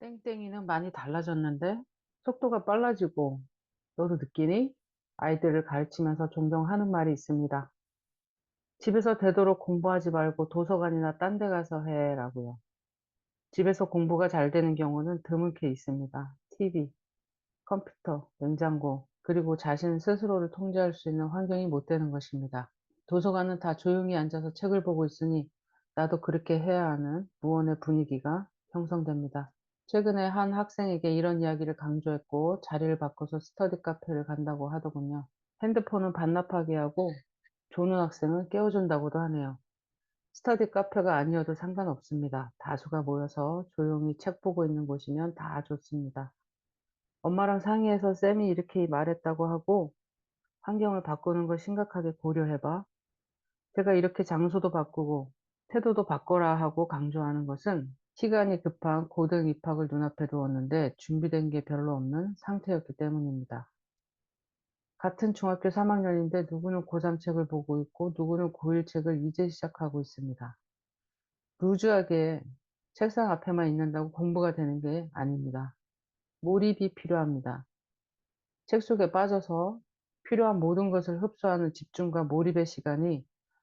땡땡이는 많이 달라졌는데? 속도가 빨라지고, 너도 느끼니? 아이들을 가르치면서 종종 하는 말이 있습니다. 집에서 되도록 공부하지 말고 도서관이나 딴 데 가서 해, 라고요. 집에서 공부가 잘 되는 경우는 드물게 있습니다. TV, 컴퓨터, 냉장고, 그리고 자신 스스로를 통제할 수 있는 환경이 못 되는 것입니다. 도서관은 다 조용히 앉아서 책을 보고 있으니 나도 그렇게 해야 하는 무언의 분위기가 형성됩니다. 최근에 한 학생에게 이런 이야기를 강조했고 자리를 바꿔서 스터디 카페를 간다고 하더군요. 핸드폰은 반납하게 하고 조는 학생은 깨워준다고도 하네요. 스터디 카페가 아니어도 상관없습니다. 다수가 모여서 조용히 책 보고 있는 곳이면 다 좋습니다. 엄마랑 상의해서 쌤이 이렇게 말했다고 하고 환경을 바꾸는 걸 심각하게 고려해봐. 제가 이렇게 장소도 바꾸고 태도도 바꿔라 하고 강조하는 것은 시간이 급한 고등 입학을 눈앞에 두었는데 준비된 게 별로 없는 상태였기 때문입니다. 같은 중학교 3학년인데 누구는 고3 책을 보고 있고 누구는 고1 책을 이제 시작하고 있습니다. 루즈하게 책상 앞에만 있는다고 공부가 되는 게 아닙니다. 몰입이 필요합니다. 책 속에 빠져서 필요한 모든 것을 흡수하는 집중과 몰입의 시간이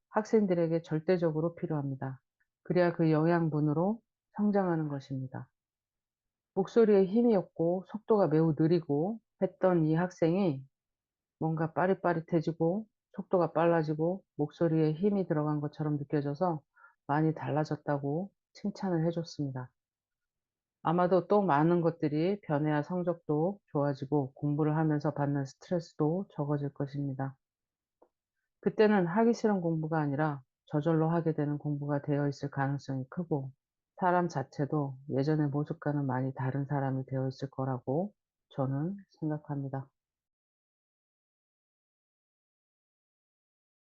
학생들에게 절대적으로 필요합니다. 그래야 그 영양분으로 성장하는 것입니다. 목소리에 힘이 없고 속도가 매우 느리고 했던 이 학생이 뭔가 빠릿빠릿해지고 속도가 빨라지고 목소리에 힘이 들어간 것처럼 느껴져서 많이 달라졌다고 칭찬을 해줬습니다. 아마도 또 많은 것들이 변해야 성적도 좋아지고 공부를 하면서 받는 스트레스도 적어질 것입니다. 그때는 하기 싫은 공부가 아니라 저절로 하게 되는 공부가 되어 있을 가능성이 크고 사람 자체도 예전의 모습과는 많이 다른 사람이 되어 있을 거라고 저는 생각합니다.